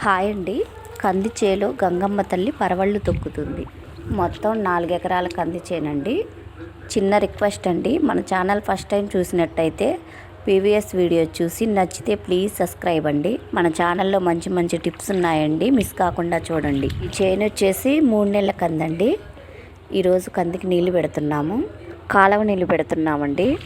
Hi అండి. కంది చేలో గంగమ్మ తల్లి పరవళ్ళు తొక్కుతుంది. మొత్తం నాలుగు ఎకరాల కంది చేనండి. చిన్న రిక్వెస్ట్ అండి. మన ఛానల్ ఫస్ట్ టైం చూసినట్టయితే పీవీఎస్ వీడియో చూసి నచ్చితే ప్లీజ్ సబ్స్క్రైబ్ అండి. మన ఛానల్లో మంచి మంచి టిప్స్ ఉన్నాయండి. మిస్ కాకుండా చూడండి. ఈ చేను వచ్చేసి మూడు నెలల కందండి. ఈరోజు కందికి నీళ్ళు పెడుతున్నాము. కాలువ నీళ్ళు పెడుతున్నామండి.